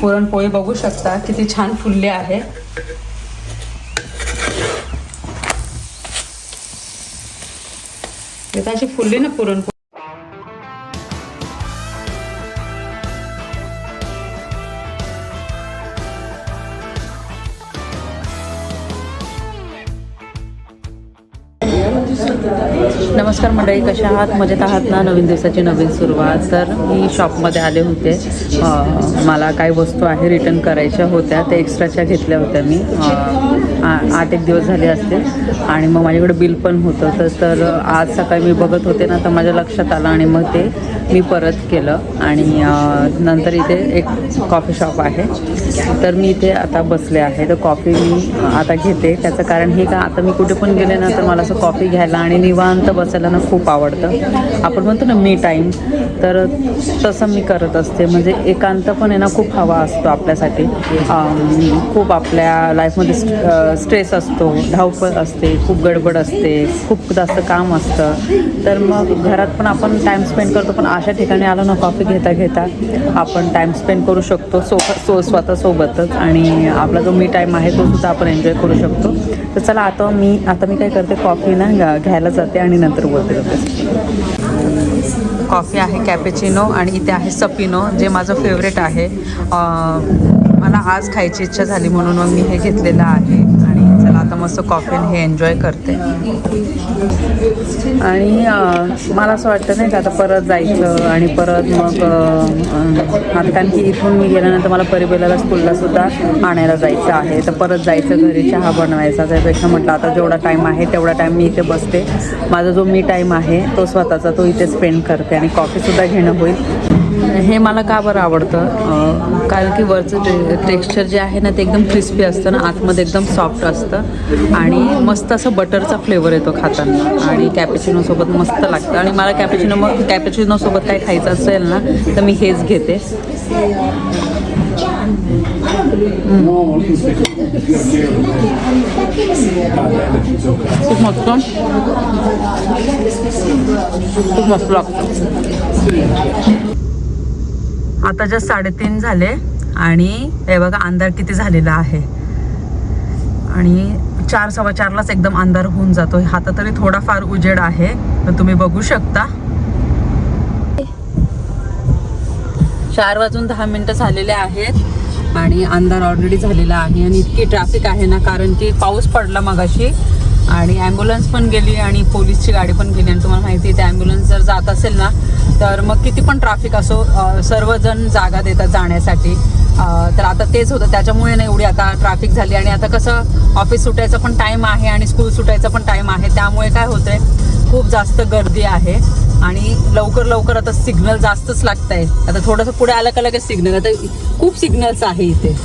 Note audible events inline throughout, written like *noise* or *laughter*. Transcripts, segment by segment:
पुरणपोळी बघू शकता. किती छान फुलले आहे. इथं अशी फुलली ना पुरणपोळी. नमस्कार मंडळी कशा आहात? मजेत आहात ना? नवीन दिवसाची नवीन सुरुवात. तर मी शॉपमध्ये आले होते. मला काही वस्तू आहे रिटर्न करायच्या होत्या. त्या एक्स्ट्राच्या घेतल्या होत्या मी. आ- आठ एक दिवस झाले असते आणि मग माझ्याकडे बिल पण होतं. तर तर आज सकाळी मी बघत होते ना तर माझ्या लक्षात आलं आणि मग ते मी परत केलं. आणि नंतर इथे एक कॉफी शॉप आहे. तर मी इथे आता बसले आहे. तर कॉफी मी आता घेते. त्याचं कारण हे का आता मी कुठे पण गेले ना तर मला असं कॉफी घ्यायला आणि निवांत बसायला ना खूप आवडतं. आपण म्हणतो ना मी टाईम तर तसं मी करत असते. म्हणजे एकांत पण आहे ना खूप हवा असतो आपल्यासाठी. खूप आपल्या लाईफमध्ये स्ट्रेस असतो धावपळ असते खूप गडबड असते खूप जास्त काम असतं. तर मग घरात पण आपण टाईम स्पेंड करतो पण अशा ठिकाणी आलो ना कॉफी घेता घेता आपण टाईम स्पेंड करू शकतो सो सो स्वतःसोबतच आणि आपला जो मी टाईम आहे तो सुद्धा आपण एन्जॉय करू शकतो. तर चला आता मी आता मी काय करते कॉफी ना घ्यायला जाते आणि नंतर कॉफी आहे कॅपेचिनो आणि इथे आहे सपिनो जे माझं फेवरेट आहे. मला आज खायची इच्छा झाली म्हणून मग मी हे घेतलेलं आहे. मस्त कॉफी हे एन्जॉय करते. आणि मला असं वाटतं नाही का आता परत जायचं आणि परत मग आता कारण की इथून मी गेल्यानंतर मला परिबेलाला स्कूलला सुद्धा आणायला जायचं आहे. तर परत जायचं घरी चहा बनवायचा. त्यापेक्षा म्हटलं आता जेवढा टाईम आहे तेवढा टाईम मी इथे बसते. माझा जो मी टाईम आहे तो स्वतःचा तो इथे स्पेंड करते आणि कॉफीसुद्धा घेणं होईल. हे मला का बरं आवडतं? कारण की वरचं टे टेक्स्चर जे आहे ना ते एकदम क्रिस्पी असतं ना आतमध्ये एकदम सॉफ्ट असतं. आणि मस्त असं बटरचा फ्लेवर येतो खाताना. आणि कॅपेचिनोसोबत मस्त लागतं. आणि मला कॅपेचिनो मग कॅपेचिनोसोबत काय खायचं असेल ना तर मी हेच घेते. खूप मस्त. खूप मस्त लागतं. आता जस्ट साडेतीन झाले आणि हे बघा अंधार किती झालेला आहे. आणि चार सव्वा चारलाच एकदम अंधार होऊन जातो आता तरी थोडाफार उजेड आहे तर तुम्ही बघू शकता. चार वाजून दहा मिनटं झालेले आहेत आणि अंधार ऑलरेडी झालेला आहे आणि इतकी ट्रॅफिक आहे ना कारण की पाऊस पडला मगाशी. आणि ॲम्ब्युलन्स पण गेली आणि पोलीसची गाडी पण गेली. आणि तुम्हाला माहिती आहे ते ॲम्ब्युलन्स जर जात असेल ना तर मग किती पण ट्रॅफिक असो सर्वजण जागा देतात जाण्यासाठी. तर आता तेच होतं. त्याच्यामुळे ना एवढी आता ट्रॅफिक झाली. आणि आता कसं ऑफिस सुटायचा पण टाईम आहे आणि स्कूल सुटायचा पण टाईम आहे. त्यामुळे काय होतं आहे खूप जास्त गर्दी आहे. आणि लवकर लवकर आता सिग्नल जास्तच लागत आहे आता थोडंसं पुढे आलं का लगेच सिग्नल आता खूप सिग्नल्स आहे इथे.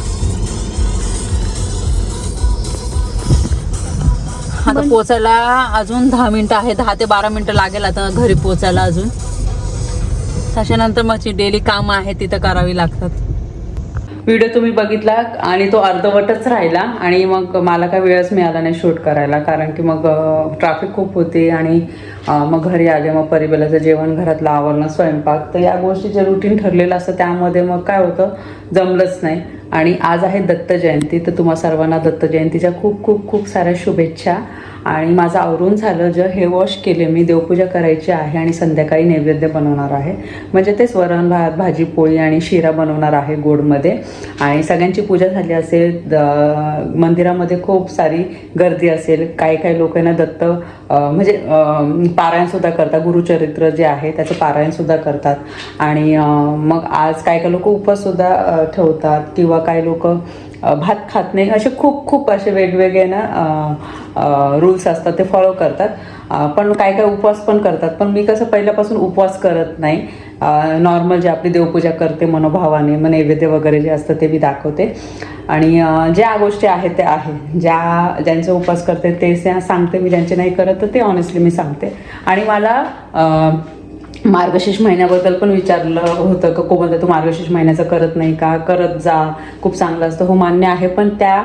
आता पोचायला अजून दहा मिनिटं आहे दहा ते बारा मिनिटं लागेल आता घरी पोचायला अजून. त्याच्यानंतर मग डेली काम आहे तिथं करावी लागतात. व्हिडिओ तुम्ही बघितला आणि तो अर्धवटच राहिला आणि मग मला काय वेळच मिळाला नाही शूट करायला कारण की मग ट्रॅफिक खूप होती आणि मग घरी आले मग परिबलाचं जेवण घरातलं आवरणं स्वयंपाक. तर या गोष्टी जे रुटीन ठरलेलं असतं त्यामध्ये मग काय होतं जमलंच नाही. आणि आज आहे दत्त जयंती तर तुम्हा सर्वांना दत्त जयंतीच्या खूप खूप खूप साऱ्या शुभेच्छा. आणि माझं आवरून झालं जे हे वॉश केले मी देवपूजा करायची आहे आणि संध्याकाळी नैवेद्य बनवणार आहे. म्हणजे तेच वरण भात भाजी पोळी आणि शिरा बनवणार आहे गोडमध्ये. आणि सगळ्यांची पूजा झाली असेल द- मंदिरामध्ये खूप सारी गर्दी असेल. काही काही लोकांना दत्त म्हणजे पारायणसुद्धा करतात. गुरुचरित्र जे आहे त्याचं पारायणसुद्धा करतात. आणि मग आज काही काही लोक उपवाससुद्धा ठेवतात किंवा काही लोक भात खात नाही. असे खूप खूप असे वेगवेगळे ना रूल्स असतात ते फॉलो करतात. पण काही काय उपवास पण करतात. पण मी कसं पहिल्यापासून उपवास करत नाही. नॉर्मल जे आपली देवपूजा करते मनोभावाने मग नैवेद्य वगैरे जे असतं ते मी दाखवते. आणि ज्या गोष्टी आहेत त्या आहे. ज्या ज्यांचे उपवास करते ते सांगते मी. ज्यांचे नाही करत तर ते ऑनेस्टली मी सांगते. आणि मला मार्गशीर्ष महिन्याबद्दल पण विचारलं होतं का कोमल तू मार्गशीर्ष महिन्याचं करत नाही का? करत जा. खूप चांगलं असतं. हो मान्य आहे. पण त्या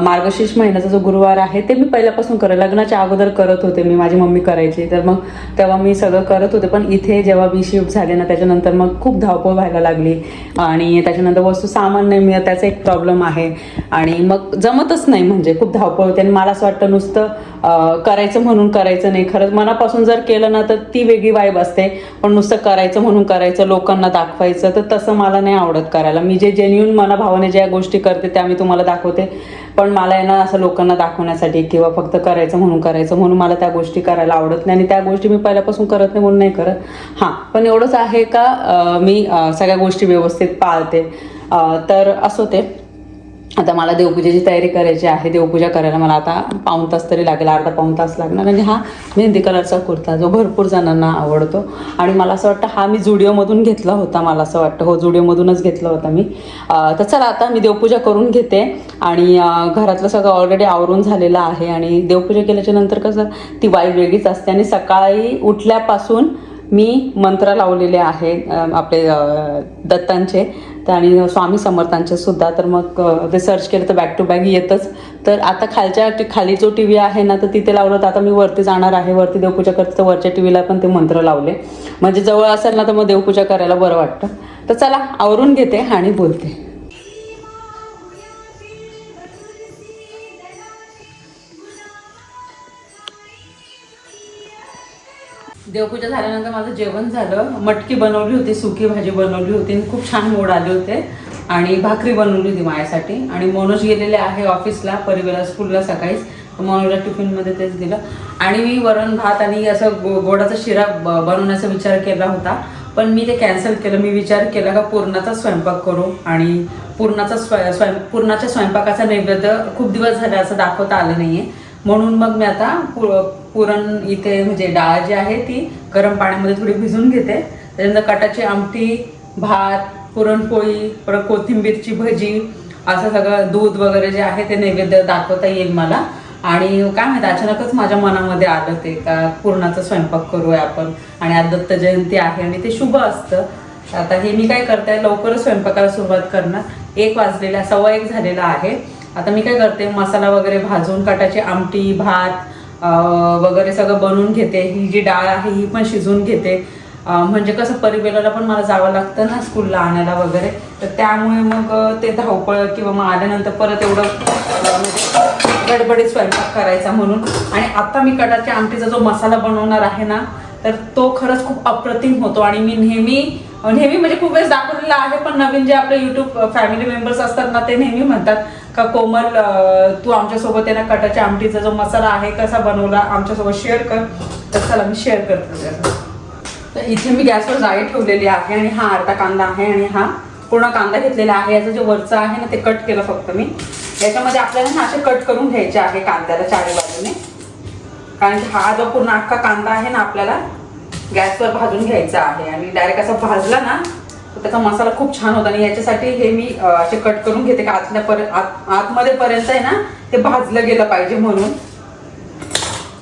मार्गशीर्ष महिन्याचा जो गुरुवार आहे ते मी पहिल्यापासून करत लग्नाच्या अगोदर करत होते. मी माझी मम्मी करायची. तर मग तेव्हा मी सगळं करत होते. पण इथे जेव्हा मी शिफ्ट झाले ना त्याच्यानंतर मग खूप धावपळ व्हायला लागली. आणि त्याच्यानंतर वस्तू सामान नाही मिळत त्याचा एक प्रॉब्लेम आहे. आणि मग जमतच नाही म्हणजे खूप धावपळ होते. आणि मला असं वाटतं नुसतं करायचं म्हणून करायचं नाही. खरंच मनापासून जर केलं ना तर ती वेगळी वाईब असते. पण नुसतं करायचं म्हणून करायचं लोकांना दाखवायचं तर तसं मला नाही आवडत करायला. मी जे जेन्युन मनाभावाने ज्या गोष्टी करते त्या मी तुम्हाला दाखवते. पण मला आहे ना असं लोकांना दाखवण्यासाठी किंवा फक्त करायचं म्हणून करायचं म्हणून मला त्या गोष्टी करायला आवडत नाही. आणि त्या गोष्टी मी पहिल्यापासून करत नाही म्हणून नाही करत. हां पण एवढंच आहे का मी सगळ्या गोष्टी व्यवस्थित पाळते. तर असो ते आता मला देवपूजेची तयारी करायची आहे. देवपूजा करायला मला आता पाऊण तास तरी लागेल अर्धा पाऊण तास लागणार. आणि हा मेहंदी कलरचा कुर्ता जो भरपूर जणांना आवडतो. आणि मला असं वाटतं हा मी जुडिओमधून घेतला होता मला असं वाटतं. हो जुडिओमधूनच घेतला होता मी. तर चला आता मी देवपूजा करून घेते. आणि घरातलं सगळं ऑलरेडी आवरून झालेलं आहे. आणि देवपूजा केल्याच्यानंतर कसं ती वाई वेगळीच असते. आणि सकाळी उठल्यापासून मी मंत्र लावलेले आहे आपले दत्तांचे. तर आणि स्वामी समर्थांचे सुद्धा तर मग ते सर्च केलं तर बॅक टू बॅक येतच. तर आता खालच्या खाली जो टी व्ही आहे ना तर तिथे लावलं तर आता मी वरती जाणार आहे. वरती देवपूजा करते तर वरच्या टी व्हीला पण ते मंत्र लावले. म्हणजे जवळ असेल ना तर मग देवपूजा करायला बरं वाटतं. तर चला आवरून घेते आणि बोलते. देवपूजा झाल्यानंतर माझं जेवण झालं. मटकी बनवली होती सुकी भाजी बनवली होती आणि खूप छान मोड आले होते. आणि भाकरी बनवली होती माझ्यासाठी. आणि मनोज गेलेले आहे ऑफिसला परिवारा स्कूलला सकाळीच. मनोजला टिफिनमध्ये तेच दिलं. आणि मी वरण भात आणि असं गो गोडाचा शिरा ब- बनवण्याचा विचार केला होता. पण मी ते कॅन्सल केलं. मी विचार केला का पूर्णाचा स्वयंपाक करू. आणि पूर्णाचा स्वय स्वयं पूर्णाच्या स्वयंपाकाचा नैवेद्य खूप दिवस झाले असं दाखवता आलं नाही आहे म्हणून मग मी आता पु- पुरण इथे म्हणजे डाळ जी आहे ती गरम पाण्यामध्ये थोडी भिजून घेते. त्याच्यानंतर कटाची आमटी भात पुरणपोळी परत कोथिंबीरची भजी असं सगळं दूध वगैरे जे आहे ते नैवेद्य दाखवता येईल मला. आणि काय माहिती अचानकच माझ्या मनामध्ये आलं ते का पुरणाचा स्वयंपाक करूया आपण. आणि आज दत्त जयंती आहे आणि ते शुभ असतं. आता हे मी काय करते लवकरच स्वयंपाकाला सुरुवात करणार. एक वाजलेला सव्वा एक झालेला आहे. आता मी काय करते मसाला वगैरे भाजून कटाची आमटी भात वगैरे सगळं बनवून घेते. ही जी डाळ आहे ही पण शिजून घेते. म्हणजे कसं परिवेलाला पण मला जावं लागतं ना स्कूलला आणायला वगैरे. तर त्यामुळे मग ते धावपळ किंवा मग आल्यानंतर परत एवढं म्हणजे गडबडीत स्वयंपाक करायचा म्हणून. आणि आता मी कटाच्या आमटीचा जो मसाला बनवणार आहे ना तर तो खरंच खूप अप्रतिम होतो. आणि मी नेहमी नेहमी म्हणजे खूप वेळेस दाखवलेला आहे पण नवीन जे आपले युट्यूब फॅमिली मेंबर्स असतात ना ते नेहमी म्हणतात का कोमल तू आमच्यासोबत आहे ना कटाच्या आमटीचा जो मसाला आहे कसा बनवला आमच्यासोबत शेअर कर. तर चला मी शेअर करते तर इथे मी गॅसवर जाळी ठेवलेली आहे आणि हा अर्धा कांदा आहे आणि हा पूर्ण कांदा घेतलेला आहे. याचं जे वरचं आहे ना ते कट केलं फक्त मी. याच्यामध्ये आपल्याला ना असे कट करून घ्यायचे आहे कांद्याला चारी बाजूने. कारण की हा जो पूर्ण अख्खा कांदा आहे ना आपल्याला गॅसवर भाजून घ्यायचा आहे. आणि डायरेक्ट असा भाजला ना त्याचा मसाला खूप छान होता आणि याच्यासाठी हे मी असे कट करून घेते का आतल्या पर्यंत आत आतमध्ये पर्यंत आहे ना ते भाजलं गेलं पाहिजे म्हणून.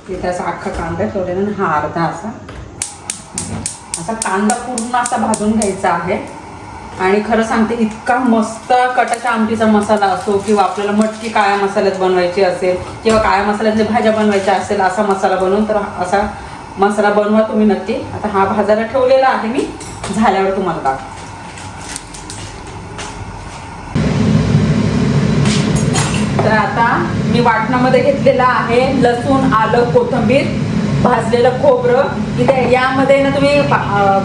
इथे असा अख्खा कांदा ठेवलेला आणि हा अर्धा असा. असा कांदा पूर्ण असा भाजून घ्यायचा आहे. आणि खरं सांगते इतका मस्त कटाच्या आमटीचा मसाला असो किंवा आपल्याला मटकी काळ्या मसाल्यात बनवायची असेल किंवा काळ्या मसाल्यातल्या भाज्या बनवायच्या असेल असा मसाला बनवून तर असा मसाला बनवा तुम्ही नक्की. आता हा भाजायला ठेवलेला आहे मी. झाल्यावर तुम्हाला दाखव तर आता मी वाटणामध्ये घेतलेला आहे लसूण आलं कोथिंबीर भाजलेलं खोबरं. इथे यामध्ये ना तुम्ही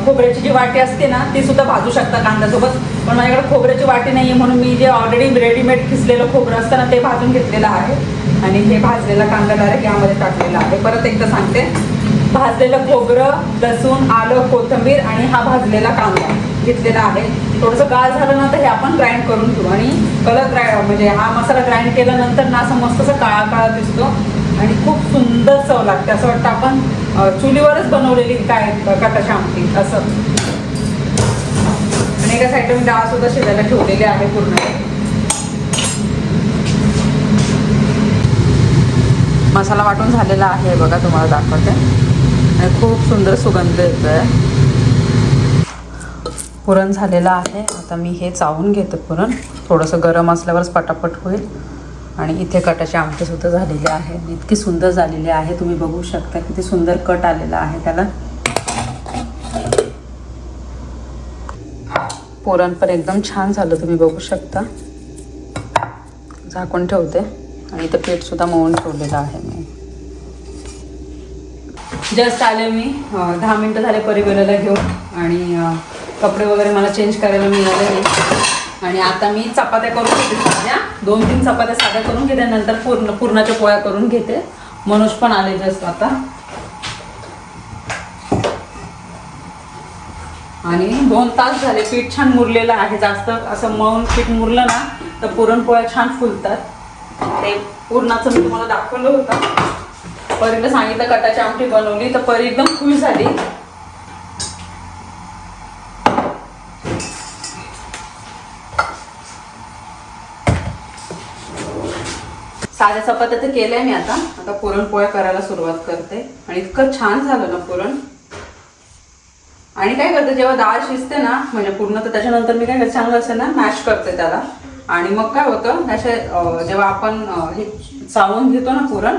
खोबऱ्याची जी वाटी असते ना ती सुद्धा भाजू शकता कांद्यासोबत. पण माझ्याकडे खोबऱ्याची वाटी नाही आहे म्हणून मी जे ऑलरेडी रेडीमेड खिसलेलं खोबरं असतं ना ते भाजून घेतलेलं आहे. आणि हे भाजलेला कांदा डायरेक्ट यामध्ये टाकलेला आहे. परत एकदा सांगते. भाजलेलं खोबरं लसूण आलं कोथिंबीर आणि हा भाजलेला कांदा घेतलेला आहे. थोडंसं गाळ झालं ना तर हे आपण ग्राइंड करून घेऊ. आणि कलर ग्राइंड म्हणजे हा मसाला ग्राइंड केल्यानंतर ना असं मस्त असं काळा काळा दिसतो. आणि खूप सुंदर चव लागते. असं वाटतं आपण चुलीवरच बनवलेली काय कटाची आमटी? असं. आणि एका साईडला मी डाळ सुद्धा शिजायला ठेवलेली आहे पूर्ण. मसाला वाटून झालेला आहे. बघा तुम्हाला दाखवते. खूप सुंदर सुगंध येतोय. पुरण झालेलं आहे. आता मी हे चावून घेते पुरण. थोडंसं गरम असल्यावरच पटापट होईल. आणि इथे कटाचे आमटेसुद्धा झालेले आहे इतकी सुंदर झालेली आहे. तुम्ही बघू शकता किती सुंदर कट आलेला आहे त्याला. पुरण पण एकदम छान झालं. तुम्ही बघू शकता. झाकून ठेवते. आणि इथं पीठसुद्धा मळून ठेवलेलं आहे मी. जस्ट आले मी. दहा मिनटं झाले परिवाराला घेऊन आणि कपडे वगैरे मला चेंज करायला मिळाले नाही. आणि आता मी चपात्या करून घेते साध्या. दोन तीन चपात्या साध्या करून घेते नंतर पूर्ण पूर्णाच्या पोळ्या करून घेते. मनोज पण आले जस्ट आता. आणि दोन तास झाले पीठ छान मुरलेलं आहे. जास्त असं मळून पीठ मुरलं ना तर पुरणपोळ्या छान फुलतात. ते पूर्णाचं मी तुम्हाला दाखवलं होतं. परीला सांगितलं कटाची आमटी बनवली तर परी एकदम खुश झाली. साध्या चपात्या तर केल्या मी आता. आता पुरणपोळ्या करायला सुरुवात करते. आणि इतकं छान झालं ना पुरण. आणि काय करते जेव्हा डाळ शिजते ना म्हणजे पूर्ण तर त्याच्यानंतर मी काय करते चांगलं असेल ना मॅश करते त्याला. आणि मग काय होतं असे जेव्हा आपण हे चावून घेतो ना पुरण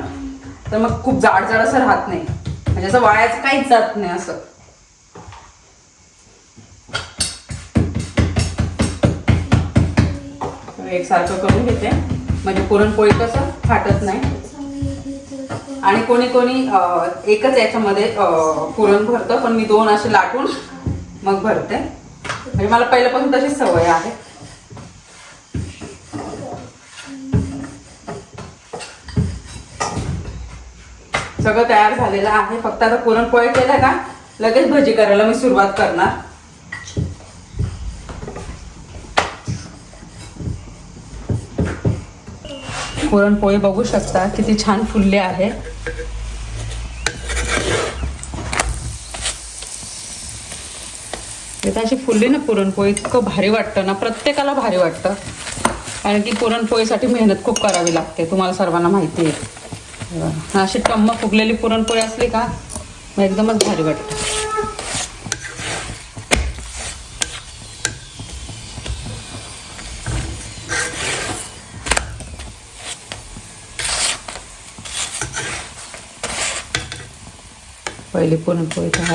तर मग खूप जाड जाड असं राहत नाही. म्हणजे असं वायाचं काहीच जात नाही असं. एकसारखं करून घेते. म्हणजे पुरणपोळी कसं फाटत नाही. आणि कोणी कोणी एकच याच्यामध्ये पुरण भरतं पण मी दोन असे लाटून मग भरते. म्हणजे मला पहिल्यापासून तशीच सवय आहे. सगळं तयार झालेलं आहे. फक्त आता पुरणपोळी केला का? लगेच भजी करायला मी सुरुवात करणार. पुरणपोळी बघू शकता किती छान फुलले आहे. इथं अशी फुलली ना पुरणपोळी इतकं भारी वाटतं ना प्रत्येकाला भारी वाटतं. कारण की पुरणपोळीसाठी मेहनत खूप करावी लागते तुम्हाला सर्वांना माहिती आहे. अशी टम्म फुगलेली पुरणपोळी असली का मग एकदमच भारी वाटतं. पहिली पुरणपोळी तर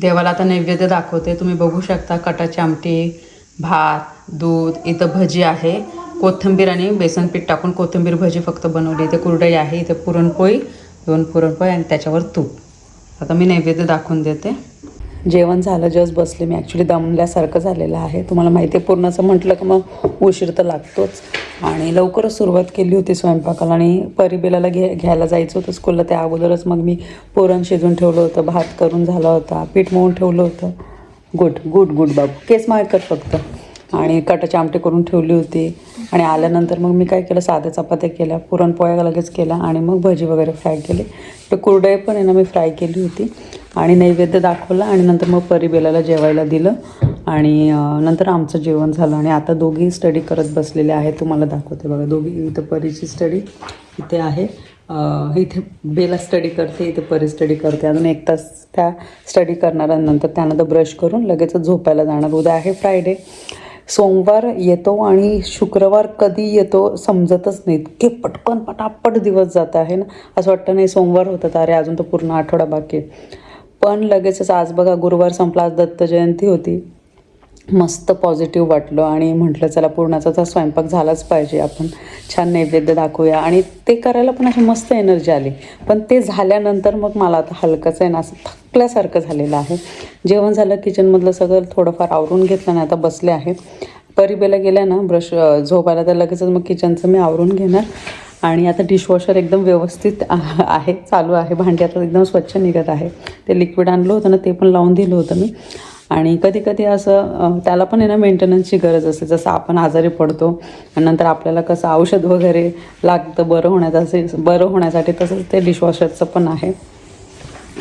देवाला आता नैवेद्य दाखवते. तुम्ही बघू शकता कटाची आमटी भात दूध इथं भजी आहे. कोथिंबीर आणि बेसन पीठ टाकून कोथिंबीर भजी फक्त बनवली. इथे कुरडई आहे इथे पुरणपोळी दोन पुरणपोळी आणि त्याच्यावर तूप. आता मी नैवेद्य दाखवून देते. जेवण झालं जस्ट बसले मी. ॲक्च्युली दमल्यासारखं झालेलं आहे. तुम्हाला माहिती आहे पूर्णाचं म्हटलं की मग उशीर तर लागतोच. आणि लवकरच सुरुवात केली होती स्वयंपाकाला आणि परिबेलाला घे घ्यायला जायचं होतं स्कूलला त्या अगोदरच मग मी पुरण शिजून ठेवलं होतं भात करून झाला होता पीठ मळून ठेवलं होतं. गुड गुड गुड बाबू. केस मारकर फक्त. आणि कटाची आमटी करून ठेवली होती. आणि आल्यानंतर मग मी काय केलं साध्या चपात्या केल्या पुरणपोळ्या लगेच केला आणि मग भजी वगैरे फ्राय केली. तर कुरडई पण आहे ना मी फ्राय केली होती. आणि नैवेद्य दाखवला आणि नंतर मग परिबेलाला जेवायला दिलं. आणि नंतर आमचं जेवण झालं आणि आता दोघी स्टडी करत बसलेले आहेत. तुम्हाला दाखवते बघा. दोघी इथं परीची स्टडी इथे आहे. इथे बेला स्टडी करते इथे परी स्टडी करते. अजून एक तास त्या स्टडी करणार आणि नंतर त्यानंतर ब्रश करून लगेच झोपायला जाणार. उद्या आहे फ्रायडे सोमवार येतो आणि शुक्रवार कधी येतो समजतच नाही. इतके पटकन पटापट दिवस जात आहे ना. असं वाटतं नाही सोमवार होतं अरे अजून तर पूर्ण आठवडा बाकी आहे. पण लगेचच आज बघा गुरुवार संपला आज दत्त जयंती होती. मस्त पॉझिटिव्ह वाटलं आणि म्हटलं चला पूर्णाचा तर स्वयंपाक झालाच पाहिजे आपण छान नैवेद्य दाखवूया. आणि ते करायला पण अशी मस्त एनर्जी आली. पण ते झाल्यानंतर मग मला आता हलकंच आहे ना असं थकल्यासारखं झालेलं आहे. जेवण झालं किचनमधलं सगळं थोडंफार आवरून घेतलं ना आता बसले आहे. परिबेला गेल्या ना ब्रश झोपायला तर लगेचच मग किचनचं मी आवरून घेणार. आणि आता डिशवॉशर एकदम व्यवस्थित आ- *laughs* आहे चालू आहे. भांडी आता एकदम स्वच्छ निघत आहे. ते लिक्विड आणलं होतं ना ते पण लावून दिलं होतं मी. आणि कधी कधी असं त्याला पण आहे ना मेंटेनन्सची गरज असते. जसं आपण आजारी पडतो आणि नंतर आपल्याला कसं औषध वगैरे लागतं बरं होण्याचं बरं होण्यासाठी तसंच ते डिशवॉशरचं पण आहे.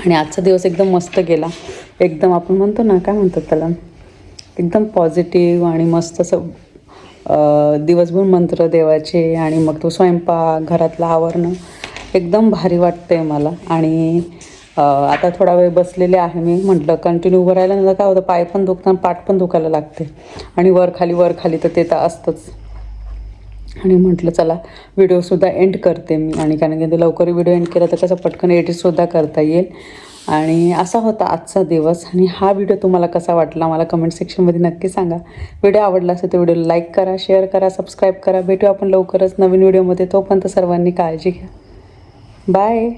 आणि आजचा दिवस एकदम मस्त गेला. एकदम आपण म्हणतो ना काय म्हणतात त्याला? एकदम पॉझिटिव्ह आणि मस्त असं दिवसभर मंत्र देवाचे आणि मग तो स्वयंपाक घरातला आवरणं एकदम भारी वाटतं आहे मला. आणि आता थोडा वेळ बसलेले आहे मी म्हटलं कंटिन्यू उभं राहिलं ना काय होतं पाय पण दुखतात पाठ पण दुखायला लागते. आणि वर खाली वर खाली तर ते तर असतंच. आणि म्हटलं चला व्हिडिओसुद्धा एंड करते मी. आणि कारण की लवकर व्हिडिओ एंड केला तर कसं पटकन एडिटसुद्धा करता येईल. आणि असा होता आजचा दिवस. आणि हा व्हिडिओ तुम्हाला कसा वाटला मला कमेंट सेक्शनमध्ये नक्की सांगा. व्हिडिओ आवडला असेल तर व्हिडिओ लाईक करा शेअर करा सबस्क्राईब करा. भेटू आपण लवकरच नवीन व्हिडिओमध्ये तोपर्यंत सर्वांनी काळजी घ्या. बाय